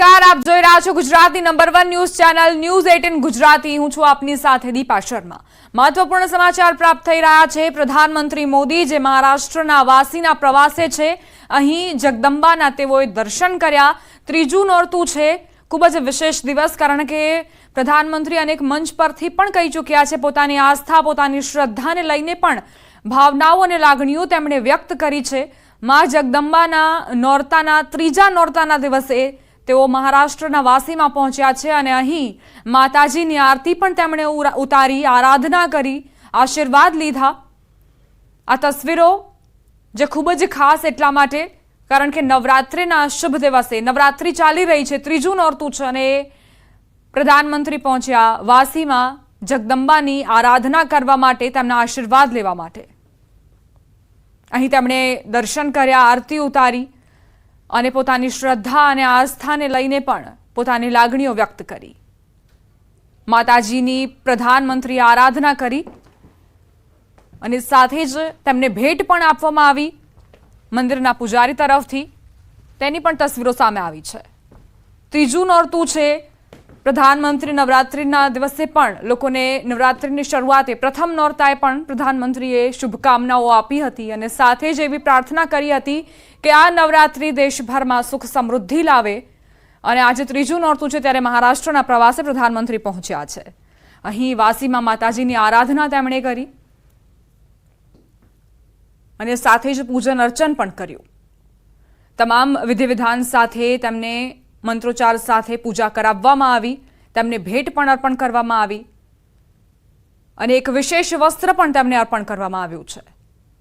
નમસ્કાર, આપ જોઈ રહ્યા છો Gujarati number one news channel news eighteen Gujarati. હું છું આપની સાથે દીપા શર્મા. મહત્વપૂર્ણ સમાચાર પ્રાપ્ત થઈ રહ્યા છે પ્રધાનમંત્રી મોદી, જે મહારાષ્ટ્રના વાસીના પ્રવાસે છે. અહીં જગદંબાના તેઓએ દર્શન કર્યા. ત્રીજું નોરતું છે, ખૂબ જ વિશેષ દિવસ, કારણ કે પ્રધાનમંત્રી અનેક મંચ પરથી પણ કહી ચૂક્યા છે પોતાની આસ્થા, પોતાની શ્રદ્ધાને લઈને પણ ભાવનાઓ અને લાગણીઓ તેમણે વ્યક્ત કરી છે. મા જગદંબાના નોરતાના, ત્રીજા નોરતાના દિવસે તેઓ મહારાષ્ટ્રના વાસીમાં પહોંચ્યા છે અને અહીં માતાજીની આરતી પણ તેમણે ઉતારી, આરાધના કરી, આશીર્વાદ લીધા. આ તસવીરો જે ખૂબ જ ખાસ એટલા માટે, કારણ કે નવરાત્રિના શુભ દિવસે, નવરાત્રિ ચાલી રહી છે, ત્રીજું નોરતું છે અને પ્રધાનમંત્રી પહોંચ્યા વાસીમાં જગદંબાની આરાધના કરવા માટે, તેમના આશીર્વાદ લેવા માટે. અહીં તેમણે દર્શન કર્યા, આરતી ઉતારી અને પોતાની શ્રદ્ધા અને આસ્થાને લઈને પણ પોતાની લાગણીઓ વ્યક્ત કરી. માતાજીની પ્રધાનમંત્રી આરાધના કરી અને સાથે જ તેમને ભેટ પણ આપવામાં આવી. મંદિરના પૂજારી તરફથી તેની પણ તસવીરો સામે આવી છે. ત્રીજું નોરતું છે પ્રધાનમંત્રી નવરાત્રિના દિવસે પણ લોકોને નવરાત્રિની શરૂઆતે પ્રથમ નોરતાએ પણ પ્રધાનમંત્રીએ શુભકામનાઓ આપી હતી અને સાથે જ એવી પ્રાર્થના કરી હતી કે આ નવરાત્રિ દેશભરમાં સુખ સમૃદ્ધિ લાવે. અને આજે ત્રીજું નોરતું છે ત્યારે મહારાષ્ટ્રના પ્રવાસે પ્રધાનમંત્રી પહોંચ્યા છે. અહીં વાસીમાં માતાજીની આરાધના તેમણે કરી. અને સાથે જ પૂજન અર્ચન પણ કર્યું. તમામ વિધિવિધાન સાથે તેમને મંત્રોચ્ચાર સાથે પૂજા કરાવવામાં આવી, તેમને ભેટ પણ અર્પણ કરવામાં આવી અને એક વિશેષ વસ્ત્ર પણ તેમને અર્પણ કરવામાં આવ્યું છે.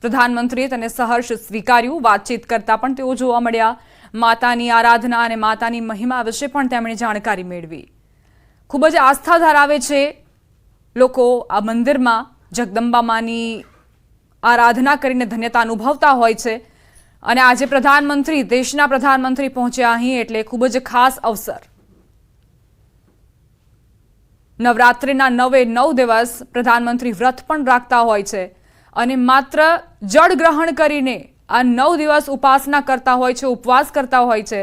પ્રધાનમંત્રીએ તેને સહર્ષ સ્વીકાર્યું, વાતચીત કરતા પણ તેઓ જોવા મળ્યા. માતાની આરાધના અને માતાની મહિમા વિશે પણ તેમણે જાણકારી મેળવી. ખૂબ જ આસ્થા ધરાવે છે લોકો આ મંદિરમાં. જગદંબા માની આરાધના કરીને ધન્યતા અનુભવતા હોય છે. અને આજે પ્રધાનમંત્રી, દેશના પ્રધાનમંત્રી પહોંચ્યા અહીં એટલે ખૂબ જ ખાસ અવસર. નવરાત્રિના નવે નવ દિવસ પ્રધાનમંત્રી વ્રત પણ રાખતા હોય છે અને માત્ર જળ ગ્રહણ કરીને આ નવ દિવસ ઉપાસના કરતા હોય છે, ઉપવાસ કરતા હોય છે.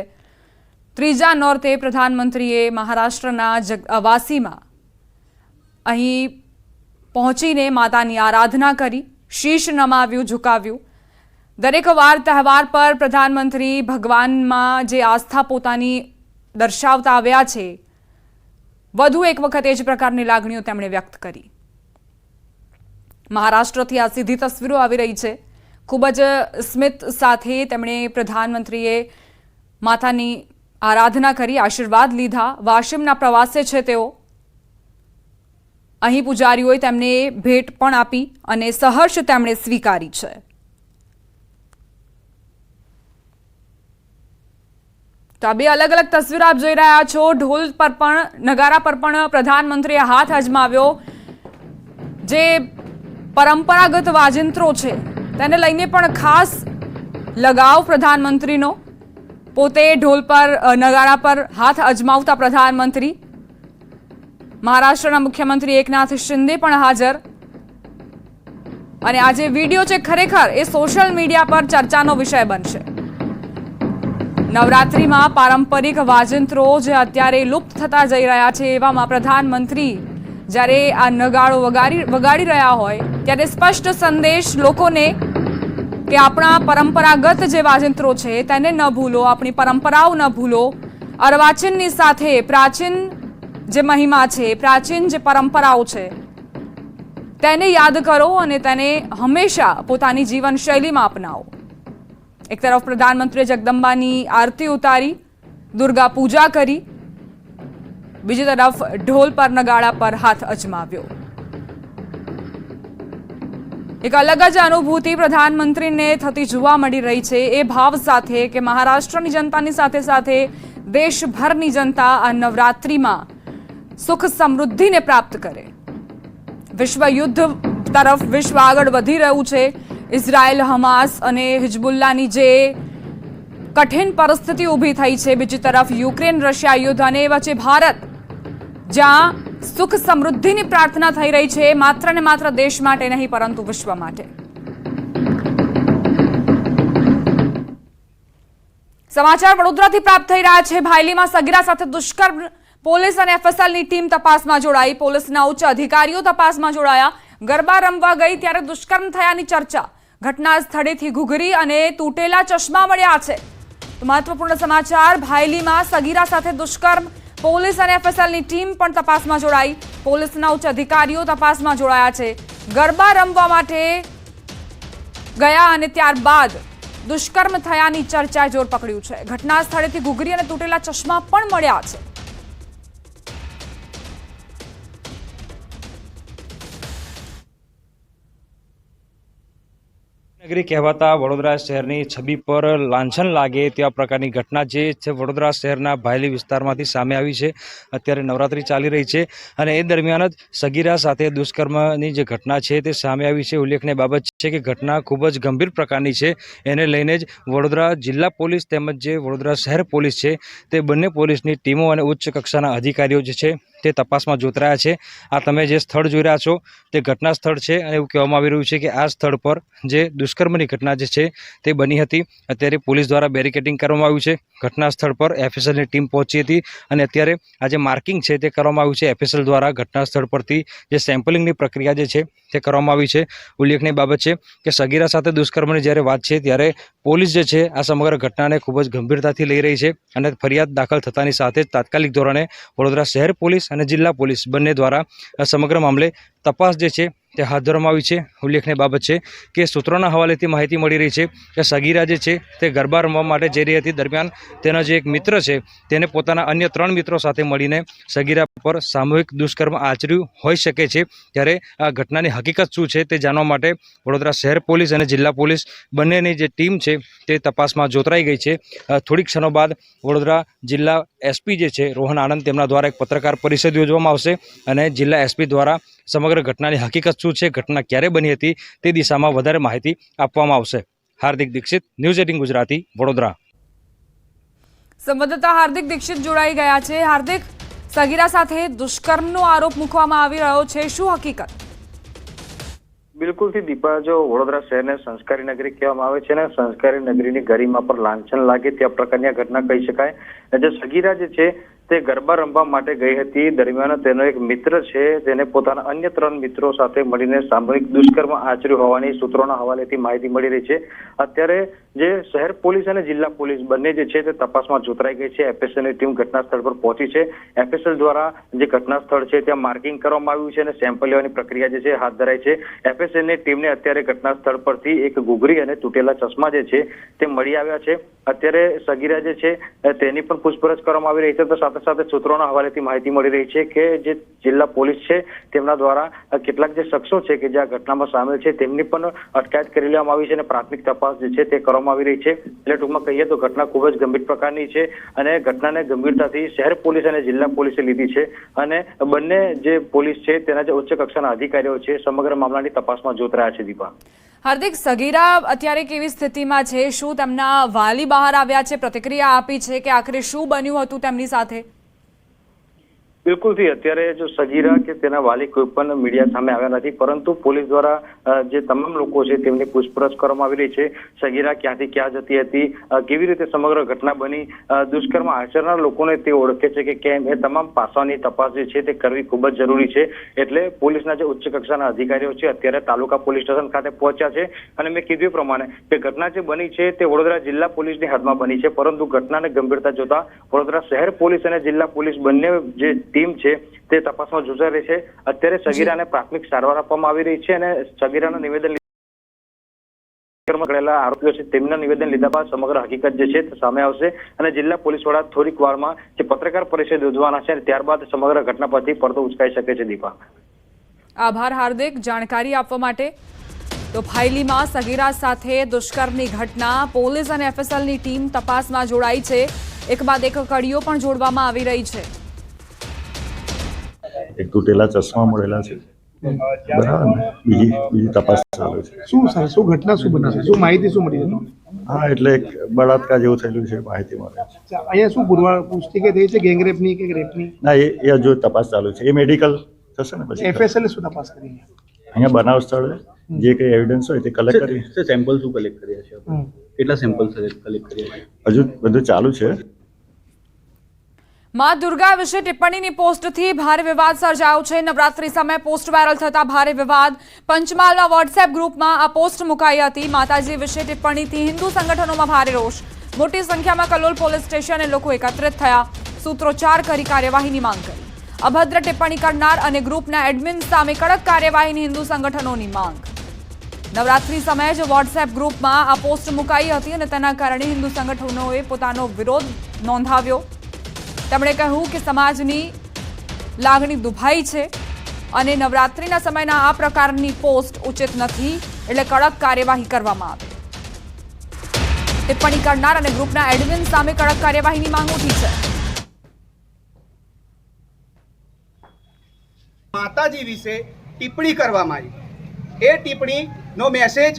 ત્રીજા નોર્તે પ્રધાનમંત્રીએ મહારાષ્ટ્રના વાસીમાં અહીં પહોંચીને માતાની આરાધના કરી, શીશ નમાવ્યું, ઝુકાવ્યું. દરેક વાર તહેવાર પર પ્રધાનમંત્રી ભગવાનમાં જે આસ્થા પોતાની દર્શાવતા આવ્યા છે, વધુ એક વખત એ જ પ્રકારની લાગણીઓ તેમણે વ્યક્ત કરી. મહારાષ્ટ્રથી આ સીધી તસવીરો આવી રહી છે. ખૂબ જ સ્મિત સાથે તેમણે પ્રધાનમંત્રીએ માતાની આરાધના કરી, આશીર્વાદ લીધા. વાશિમના પ્રવાસે છે તેઓ. અહીં પૂજારીઓએ તેમને ભેટ પણ આપી અને સહર્ષ તેમણે સ્વીકારી છે. તો આ બે અલગ અલગ તસવીરો આપ જોઈ રહ્યા છો. ઢોલ પર પણ, નગારા પર પણ પ્રધાનમંત્રીએ હાથ અજમાવ્યો. જે પરંપરાગત વાજિંત્રો છે, તેને લઈને પણ ખાસ લગાવ પ્રધાનમંત્રીનો. પોતે ઢોલ પર નગારા પર હાથ અજમાવતા પ્રધાનમંત્રી. મહારાષ્ટ્રના મુખ્યમંત્રી એકનાથ શિંદે પણ હાજર. અને આ જે વીડિયો છે ખરેખર એ સોશિયલ મીડિયા પર ચર્ચાનો વિષય બનશે. નવરાત્રિમાં પારંપરિક વાજંત્રો જે અત્યારે લુપ્ત થતા જઈ રહ્યા છે એવામાં પ્રધાનમંત્રી જ્યારે આ નગાડો વગાડી વગાડી રહ્યા હોય, ત્યારે સ્પષ્ટ સંદેશ લોકોને કે આપણા પરંપરાગત જે વાજિંત્રો છે તેને ન ભૂલો, આપણી પરંપરાઓ ન ભૂલો. અર્વાચીનની સાથે પ્રાચીન જે મહિમા છે, પ્રાચીન જે પરંપરાઓ છે, તેને યાદ કરો અને તેને હંમેશા પોતાની જીવનશૈલીમાં અપનાવો. એક તરફ પ્રધાનમંત્રીએ જગદંબાની આરતી ઉતારી, દુર્ગા પૂજા કરી, બીજી તરફ ઢોલ પર નગાડા પર હાથ અજમાવ્યો. એક અલગ જ અનુભૂતિ પ્રધાનમંત્રીને થતી જોવા મળી રહી છે. એ ભાવ સાથે કે મહારાષ્ટ્રની જનતાની સાથે સાથે દેશભરની જનતા આ નવરાત્રિમાં સુખ સમૃદ્ધિને પ્રાપ્ત કરે. વિશ્વ યુદ્ધ તરફ વિશ્વ આગળ વધી રહ્યું છે. ઇઝરાયલ, હમાસ અને હિજબુલ્લાની જે કઠિન પરિસ્થિતિ ઊભી થઈ છે બીજી તરફ યુક્રેન, રશિયા યુદ્ધ અને વચ્ચે ભારત, જ્યાં સુખ સમૃદ્ધિની પ્રાર્થના થઈ રહી છે, માત્ર ને માત્ર દેશ માટે નહીં, પરંતુ વિશ્વ માટે. સમાચાર વડોદરાથી પ્રાપ્ત થઈ રહ્યા છે. ભાયલીમાં સગીરા સાથે દુષ્કર્મ પોલીસ અને એફએસએલની ટીમ તપાસમાં જોડાઈ. પોલીસના ઉચ્ચ અધિકારીઓ તપાસમાં જોડાયા. ગરબા રમવા ગઈ ત્યારે દુષ્કર્મ થયાની ચર્ચા. ઘટના સ્થળેથી ઘૂઘરી અને તૂટેલા ચશ્મા મળ્યા છે. મહત્વપૂર્ણ સમાચાર, ભાયલીમાં સગીરા સાથે દુષ્કર્મ. પોલીસ અને એફએસએલની ટીમ પણ તપાસમાં જોડાઈ. પોલીસના ઉચ્ચ અધિકારીઓ તપાસમાં જોડાયા છે. ગરબા રમવા માટે ગયા અને ત્યારબાદ દુષ્કર્મ થયાની ચર્ચાએ જોર પકડ્યું છે. ઘટના સ્થળેથી ઘૂઘરી અને તૂટેલા ચશ્મા પણ મળ્યા છે. નગરી કહેવાતા વડોદરા શહેરની છબી પર લાંછન લાગે તેવા પ્રકારની ઘટના જે છે વડોદરા શહેરના ભાયલી વિસ્તારમાંથી સામે આવી છે. અત્યારે નવરાત્રી ચાલી રહી છે અને એ દરમિયાન જ સગીરા સાથે દુષ્કર્મની જે ઘટના છે તે સામે આવી છે. ઉલ્લેખનીય બાબત છે કે ઘટના ખૂબ જ ગંભીર પ્રકારની છે. એને લઈને જ વડોદરા જિલ્લા પોલીસ તેમજ જે વડોદરા શહેર પોલીસ છે, તે બંને પોલીસની ટીમો અને ઉચ્ચ કક્ષાના અધિકારીઓ જે છે, તે તપાસમાં જોતરાયા છે. આ તમે જે સ્થળ જોઈ રહ્યા છો, તે ઘટના સ્થળ છે અને એવું કહેવામાં આવી રહ્યું છે કે આ સ્થળ પર જે દુષ્કર્મની ઘટના જે છે, તે બની હતી. અત્યારે પોલીસ દ્વારા બેરિકેડિંગ કરવામાં આવ્યું છે. ઘટના સ્થળ પર એફએસએલની ટીમ પહોંચી હતી અને અત્યારે આ જે માર્કિંગ છે, તે કરવામાં આવ્યું છે. એફએસએલ દ્વારા ઘટના સ્થળ પરથી જે સેમ્પલિંગની પ્રક્રિયા જે છે, તે કરવામાં આવી છે. ઉલ્લેખનીય બાબત છે કે સગીરા સાથે દુષ્કર્મની જ્યારે વાત છે ત્યારે પોલીસ જે છે આ સમગ્ર ઘટનાને ખૂબ જ ગંભીરતાથી લઈ રહી છે અને ફરિયાદ દાખલ થતાની સાથે જ તાત્કાલિક ધોરણે વડોદરા શહેર પોલીસ અને જિલ્લા પોલીસ બંને દ્વારા આ સમગ્ર મામલે તપાસ જે છે તે હાથ ધરવામાં આવી છે. ઉલ્લેખનીય બાબત છે કે સૂત્રોના હવાલેથી માહિતી મળી રહી છે કે સગીરા જે છે તે ગરબા રમવા માટે જઈ રહી હતી. દરમિયાન તેના જે એક મિત્ર છે તેને પોતાના અન્ય ત્રણ મિત્રો સાથે મળીને સગીરા પર સામૂહિક દુષ્કર્મ આચર્યું હોઈ શકે છે. ત્યારે આ ઘટનાની હકીકત શું છે તે જાણવા માટે વડોદરા શહેર પોલીસ અને જિલ્લા પોલીસ બંનેની જે ટીમ છે તે તપાસમાં જોતરાઈ ગઈ છે. થોડી ક્ષણો બાદ વડોદરા જિલ્લા એસપી જે છે, રોહન આનંદ, તેમના દ્વારા એક પત્રકાર પરિષદ યોજવામાં આવશે અને જિલ્લા એસપી દ્વારા સમગ્ર ઘટનાની હકીકત શું છે, ઘટના ક્યારે બની હતી, તે દિશામાં વધારે માહિતી આપવામાં આવશે. Hardik Dixit, news eighteen Gujarati, Vadodara. સંવાદદાતા હાર્દિક દીક્ષિત જોડાઈ ગયા છે. હાર્દિક, સગીરા સાથે દુષ્કર્મનો આરોપ મૂકવામાં આવી રહ્યો છે. શું હકીકત? બિલકુલથી દીપા, જો વડોદરા શહેરને સંસ્કારી નગરી કહેવામાં આવે છે ને, સંસ્કારી નગરીની ગરિમા પર લાંછન લાગે ત્યાં પ્રકારની આ ઘટના કહી શકાય. જે સગીરા જે છે તે ગરબા રમવા માટે ગઈ હતી. દરમિયાન તેનો એક મિત્ર છે, તેને પોતાના અન્ય ત્રણ મિત્રો સાથે મળીને સામૂહિક દુષ્કર્મ આચર્યું હોવાની સૂત્રોના હવાલેથી માહિતી મળી રહી છે. અત્યારે જે શહેર પોલીસ અને જિલ્લા પોલીસ બંને જે છે તે તપાસમાં જોતરાઈ ગઈ છે. એફએસએલની ટીમ ઘટના સ્થળ પર પહોંચી છે. એફએસએલ દ્વારા જે ઘટના સ્થળ છે ત્યાં માર્કિંગ કરવામાં આવ્યું છે અને સેમ્પલ લેવાની પ્રક્રિયા જે છે હાથ ધરાઈ છે. એફએસએલની ટીમને અત્યારે ઘટના સ્થળ પરથી એક ઘૂઘરી અને તૂટેલા ચશ્મા જે છે તે મળી આવ્યા છે. અત્યારે સગીરા જે છે, તેની પણ પૂછપરછ કરવામાં આવી રહી છે. તો સાથે સાથે સૂત્રોના હવાલેથી માહિતી મળી રહી છે કે જે જિલ્લા પોલીસ છે, તેમના દ્વારા કેટલાક જે શખ્સો છે કે જે આ ઘટનામાં સામેલ છે, તેમની પણ અટકાયત કરી લેવામાં આવી છે અને પ્રાથમિક તપાસ જે છે તે કરવામાં આવી રહી છે. એટલે ટૂંકમાં કહીએ તો ઘટના ખૂબ જ ગંભીર પ્રકારની છે અને ઘટનાને ગંભીરતાથી શહેર પોલીસ અને જિલ્લા પોલીસે લીધી છે અને બંને જે પોલીસ છે તેના જે ઉચ્ચ કક્ષાના અધિકારીઓ છે, સમગ્ર મામલાની તપાસમાં જોત રહ્યા છે દીપા. હાર્દિક, સગીરા અત્યારે કેવી સ્થિતિમાં છે? શું તેમના વાલી બહાર આવ્યા છે? પ્રતિક્રિયા આપી છે કે આખરે શું બન્યું હતું તેમની સાથે? બિલકુલથી અત્યારે જો સગીરા કે તેના વાલી કોઈ પણ મીડિયા સામે આવ્યા નથી, પરંતુ પોલીસ દ્વારા જે તમામ લોકો છે તેમની પૂછપરછ કરવામાં આવી રહી છે, સગીરા ક્યાંથી ક્યાં જતી હતી કેવી રીતે સમગ્ર ઘટના બની દુષ્કર્મ આચરનાર લોકોને તે ઓળખે છે કે કેમ, એ તમામ પાસાની તપાસ જે છે તે કરવી ખૂબ જ જરૂરી છે. એટલે પોલીસના જે ઉચ્ચ કક્ષાના અધિકારીઓ છે અત્યારે તાલુકા પોલીસ સ્ટેશન ખાતે પહોંચ્યા છે. અને મેં કીધું પ્રમાણે કે ઘટના જે બની છે તે વડોદરા જિલ્લા પોલીસની હદમાં બની છે, પરંતુ ઘટનાને ગંભીરતા જોતા વડોદરા શહેર પોલીસ અને જિલ્લા પોલીસ બંને જે ટીમ છે તે તપાસમાં જોજાઈ રહી છે. અત્યારે સગીરાને પ્રાથમિક સારવાર આપવામાં આવી રહી છે અને સગીરાનું નિવેદન પકડેલા આરોપીઓ છે તેમના નિવેદન લીધા બાદ સમગ્ર હકીકત જે છે તે સામે આવશે. અને જિલ્લા પોલીસ વડા થોડીક વારમાં જે પત્રકાર પરિષદ યોજવાના છે અને ત્યારબાદ સમગ્ર ઘટના પરથી પડતો ઉચકાઈ શકે છે દીપા. આભાર હાર્દિક. જાણકારી આપવા માટે તો ફાઇલીમાં સગીરા સાથે દુષ્કર્મની ઘટના. પોલીસ અને એફએસએલની ટીમ તપાસમાં જોડાઈ છે. એક બાદ એક કડીઓ પણ જોડવામાં આવી રહી છે. એક તૂટેલા ચશ્મા મળેલા છે. બરાબર ને? બીજી બીજી તપાસ ચાલુ છે. શું સર શું ઘટના શું બની છે? શું માહિતી શું મળી છે? હા એટલે એક બળાત્કાર જેવું થયેલું છે માહિતી મળે છે. અહીંયા શું પુરવાર પુષ્ટિ કે થઈ છે? ગેંગરેપની કે રેપની? ના એ એ હજુ તપાસ ચાલુ છે. એ મેડિકલ થશે ને પછી? એફએસએલ શું તપાસ કરી અહીંયા બનાવ સ્થળે જે કંઈ એવિડન્સ હોય તે કલેક્ટ કરી. સેમ્પલ શું કલેક્ટ કર્યા છે. કેટલા સેમ્પલ કલેક્ટ કર્યા છે? હજુ બધું ચાલુ છે. માં દુર્ગા વિશે ટિપ્પણીની પોસ્ટથી ભારે વિવાદ સર્જાયો છે. નવરાત્રી સમયે પોસ્ટ વાયરલ થતા ભારે વિવાદ. પંચમહાલના વોટ્સએપ ગ્રુપમાં આ પોસ્ટ મુકાઈ હતી. માતાજી વિશે ટિપ્પણીથી હિન્દુ સંગઠનોમાં ભારે રોષ. મોટી સંખ્યામાં કલોલ પોલીસ સ્ટેશને લોકો એકત્રિત થયા. સૂત્રોચ્ચાર કરી કાર્યવાહીની માંગ કરી. અભદ્ર ટિપ્પણી કરનાર અને ગ્રુપના એડમિન સામે કડક કાર્યવાહીની હિન્દુ સંગઠનોની માંગ. નવરાત્રી સમયે જ વોટ્સએપ ગ્રુપમાં આ પોસ્ટ મુકાઈ હતી અને તેના કારણે હિન્દુ સંગઠનોએ પોતાનો વિરોધ નોંધાવ્યો. તેમણે કહ્યું કે સમાજની લાગણી દુભાઈ છે અને નવરાત્રિના સમયના આ પ્રકારની પોસ્ટ ઉચિત નથી એટલે કડક કાર્યવાહી કરવામાં આવે. ટિપ્પણી કરનાર અને ગ્રુપના એડમિન સામે કડક કાર્યવાહીની માંગ ઉઠી છે. માતાજી વિશે ટિપ્પણી કરવામાં આવી. એ ટિપ્પણીનો મેસેજ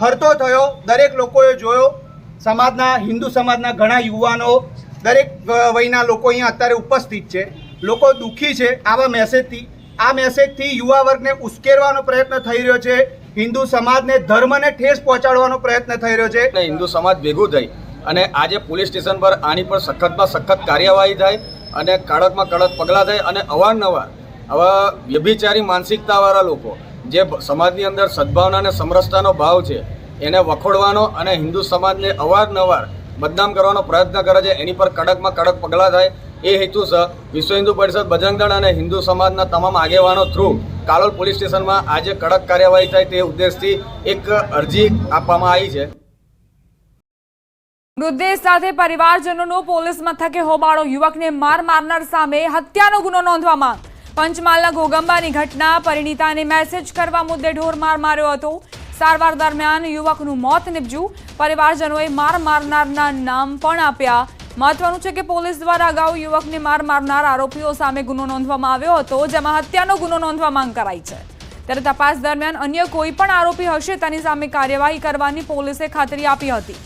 ફરતો થયો, દરેક લોકોએ જોયો. સમાજના, હિન્દુ સમાજના ઘણા યુવાનો દરેક વયના લોકો અહીંયા અત્યારે ઉપસ્થિત છે. લોકો દુઃખી છે આવા મેસેજથી આ મેસેજથી યુવા વર્ગને ઉશ્કેરવાનો પ્રયત્ન થઈ રહ્યો છે. હિન્દુ સમાજને ધર્મને ઠેસ પહોંચાડવાનો પ્રયત્ન થઈ રહ્યો છે. હિન્દુ સમાજ ભેગું થઈ અને આજે પોલીસ સ્ટેશન પર આની પર સખતમાં સખત કાર્યવાહી થાય અને કડકમાં કડક પગલાં થાય અને અવારનવાર આવા વ્યભિચારી માનસિકતાવાળા લોકો જે સમાજની અંદર સદભાવના અને સમરસતાનો ભાવ છે, એને વખોડવાનો અને હિન્દુ સમાજને અવારનવાર બદનામ કરવાનો પ્રયત્ન કરે છે. એની પર કડકમાં કડક પગલાં થાય. એ હેતુસર વિશ્વ હિન્દુ પરિષદ બજરંગ અને હિન્દુ સમાજના તમામ આગેવાનો થ્રુ કાલોલ પોલીસ સ્ટેશનમાં આજે કડક કાર્યવાહી થાય તે ઉદ્દેશથી એક અરજી આપવામાં આવી છે. મૃતદેહ સાથે પરિવારજનોનો પોલીસ મથકે હોબાળો. યુવકને માર મારનાર સામે હત્યાનો ગુનો નોંધવા માંગ પંચમહાલના ગોગંબાની ઘટના, પરિણીતાને મેસેજ કરવા મુદ્દે ઢોર માર માર્યો હતો. સારવાર દરમિયાન યુવકનું મોત નીપજ્યું. પરિવારજનોએ માર મારનારના નામ પણ આપ્યા. મહત્વનું છે કે પોલીસ દ્વારા અગાઉ યુવકને માર મારનાર આરોપીઓ સામે ગુનો નોંધવામાં આવ્યો હતો, જેમાં હત્યાનો ગુનો નોંધવા માંગ કરાઈ છે. ત્યારે તપાસ દરમિયાન અન્ય કોઈ પણ આરોપી હશે તેની સામે કાર્યવાહી કરવાની પોલીસે ખાતરી આપી હતી.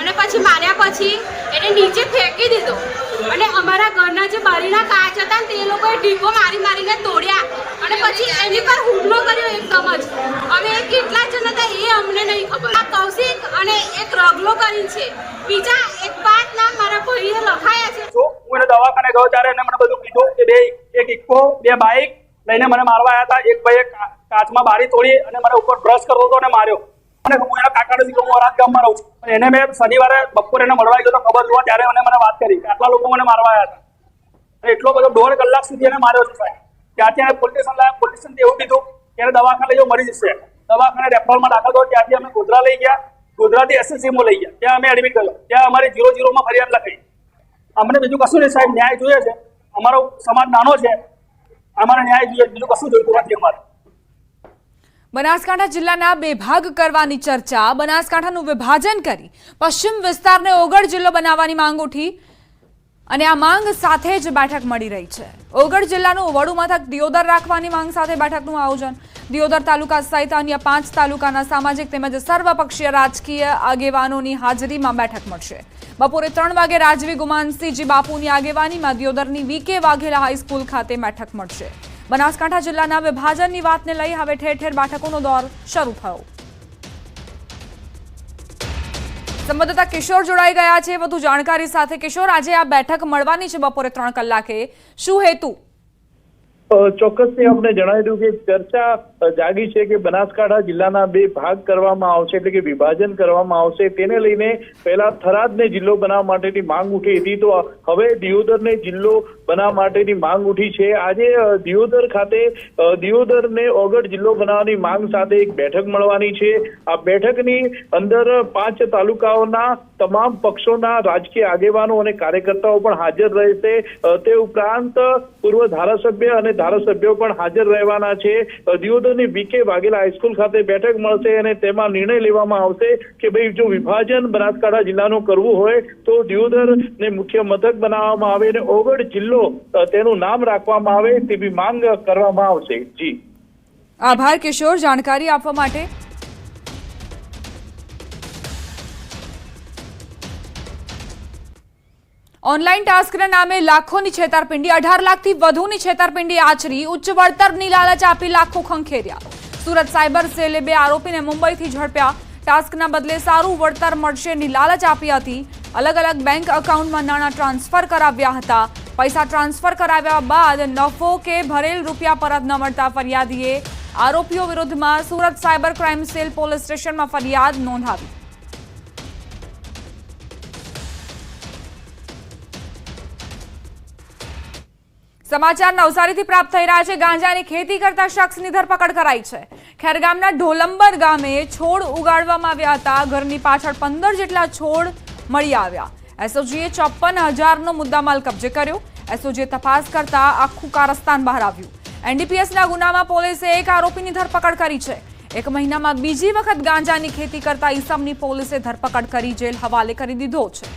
અને પછી માર્યા પછી એને નીચે ફેંકી દીધો. અને અમારા ઘરના જે બારીના કાચ હતા તે લોકોએ ઢીકો મારી મારીને તોડ્યા. અને પછી એની પર હુમલો કર્યો એકદમ જ. હવે એ કેટલા જણ હતા એ અમને નહીં ખબર. આ કૌશિક અને એક રગલો કરીને છે. બીજા એક પાંચ નામ મારા ભાઈએ લખાયા છે. હું એને દવાખાને ગયો ત્યારે એને મને બધું કીધું કે બે, એક ઇક્કો, બે બાઇક લઈને મને મારવા આવ્યા હતા. એક ભાઈએ કાચમાં બારી તોડી અને મને ઉપર બ્રશ કરતો હતો અને માર્યો. અને હું એના કાકાનો દીકરો હું ગામમાં રહું છું. એને મેં શનિવારે, બપોરે એને મળવા ગયો તો ખબર જોવા, ત્યારે મને મને વાત કરી કે આટલા લોકો મને મારવા આવ્યા હતા. એટલો બધો દોઢ કલાક સુધી એને માર્યો છે સાહેબ. ત્યાંથી એને પોલીસ સ્ટેશન લાવ્યા પોલીસ સ્ટેશન એવું કીધું કે એને દવાખાને લઈ મરી જશે. દવાખાને રેફરલમાં દાખલ થયો ત્યાંથી અમે ગોધરા લઈ ગયા. ગોધરાથી એસએસસીમાં લઈ ગયા. ત્યાં અમે એડમિટ કર્યો. ત્યાં અમારી જીરો જીરોમાં ફરિયાદ લખાઈ. અમને બીજું કશું નહીં સાહેબ, ન્યાય જોઈએ છે. અમારો સમાજ નાનો છે. અમારે ન્યાય જોઈએ, બીજું કશું જોઈતું નથી અમારે. બનાસકાંઠા જિલ્લાના બે ભાગ કરવાની ચર્ચા. બનાસકાંઠાનું વિભાજન કરી પશ્ચિમ વિસ્તારને ઓગળ જિલ્લો બનાવવાની માંગ ઉઠી અને આ માંગ સાથે જ બેઠક મળી રહી છે. ઓગળ જિલ્લાનું વડુ મથક દિયોદર રાખવાની માંગ સાથે બેઠકનું આયોજન. દિયોદર તાલુકા સહિત અન્ય પાંચ તાલુકાના સામાજિક તેમજ સર્વપક્ષીય રાજકીય આગેવાનોની હાજરીમાં બેઠક મળશે. બપોરે ત્રણ વાગે રાજવી ગુમાનસિંહજી બાપુની આગેવાનીમાં દિયોદરની વીકે વાઘેલા હાઈસ્કૂલ ખાતે બેઠક મળશે. બનાસકાંઠા જિલ્લાના વિભાજનની વાતને લઈ હવે ઠેર ઠેર બેઠકોનો દોર શરૂ થયો. સંવાદદાતા કિશોર જોડાઈ ગયા છે. વધુ જાણકારી સાથે કિશોર, આજે આ બેઠક મળવાની છે બપોરે ત્રણ કલાકે. શું હેતુ? ચોક્કસથી આપણે જણાવી દઉં કે ચર્ચા જાગી છે કે બનાસકાંઠા જિલ્લાના બે ભાગ કરવામાં આવશે એટલે કે વિભાજન કરવામાં આવશે. તેને લઈને પહેલા થરાદને જિલ્લો બનાવવા માટેની માંગ ઉઠી હતી. તો હવે દિયોદરને જિલ્લો બનાવવા માટેની માંગ ઉઠી છે. આજે દિયોદર ખાતે દિયોદરને ઓગઢ જિલ્લો બનાવવાની માંગ સાથે એક બેઠક મળવાની છે. આ બેઠકની અંદર પાંચ તાલુકાઓના તમામ પક્ષોના રાજકીય આગેવાનો અને કાર્યકર્તાઓ પણ હાજર રહેશે. તે ઉપરાંત પૂર્વ ધારાસભ્ય અને ધારાસભ્યો પણ હાજર રહેવાના છે. અ, દિયોદરની બીકે વાઘેલા હાઈસ્કૂલ ખાતે બેઠક મળશે અને તેમાં નિર્ણય લેવામાં આવશે કે ભાઈ જો વિભાજન બનાસકાંઠા જિલ્લાનું કરવું હોય તો દિયોદરને મુખ્ય મથક બનાવવામાં આવે અને ઓગળ જિલ્લો તેનું નામ રાખવામાં આવે તેવી માંગ કરવામાં આવશે. જી. આભાર, કિશોર. જાણકારી આપવા માટે ઓનલાઈન ટાસ્કના નામે લાખોની છેતરપિંડી, અઢાર લાખથી વધુની છેતરપિંડી આચરી, ઉચ્ચ વળતરની લાલચ આપી લાખો ખંખેર્યા. સુરત સાયબર સેલે બે આરોપીને મુંબઈથી ઝડપ્યા. ટાસ્કના બદલે સારું વળતર મળશેની લાલચ આપી હતી. અલગ અલગ બેંક એકાઉન્ટમાં નાણાં ટ્રાન્સફર કરાવ્યા હતા. પૈસા ટ્રાન્સફર કરાવ્યા બાદ નફો કે ભરેલ રૂપિયા પરત ન મળતા ફરિયાદીએ આરોપીઓ વિરુદ્ધમાં Surat cyber crime cell police સ્ટેશનમાં ફરિયાદ નોંધાવી. સમાચાર નવસારીથી પ્રાપ્ત થઈ રહ્યા છે. ગાંજાની ખેતી કરતા શખ્સની ધરપકડ કરાઈ છે. ખેરગામના ઢોલંબર ગામે છોડ ઉગાડવામાં આવ્યા હતા. ઘરની પાછળ પંદર જેટલા છોડ મળી આવ્યા. એસઓજીએ ચોપન હજારનો મુદ્દામાલ કબજે કર્યો. એસઓજીએ તપાસ કરતા આખું કારસ્તાન બહાર આવ્યું. એનડીપીએસના ગુનામાં પોલીસે એક આરોપીની ધરપકડ કરી છે. એક મહિનામાં બીજી વખત ગાંજાની ખેતી કરતા ઈસમની પોલીસે ધરપકડ કરી, જેલ હવાલે કરી દીધો છે.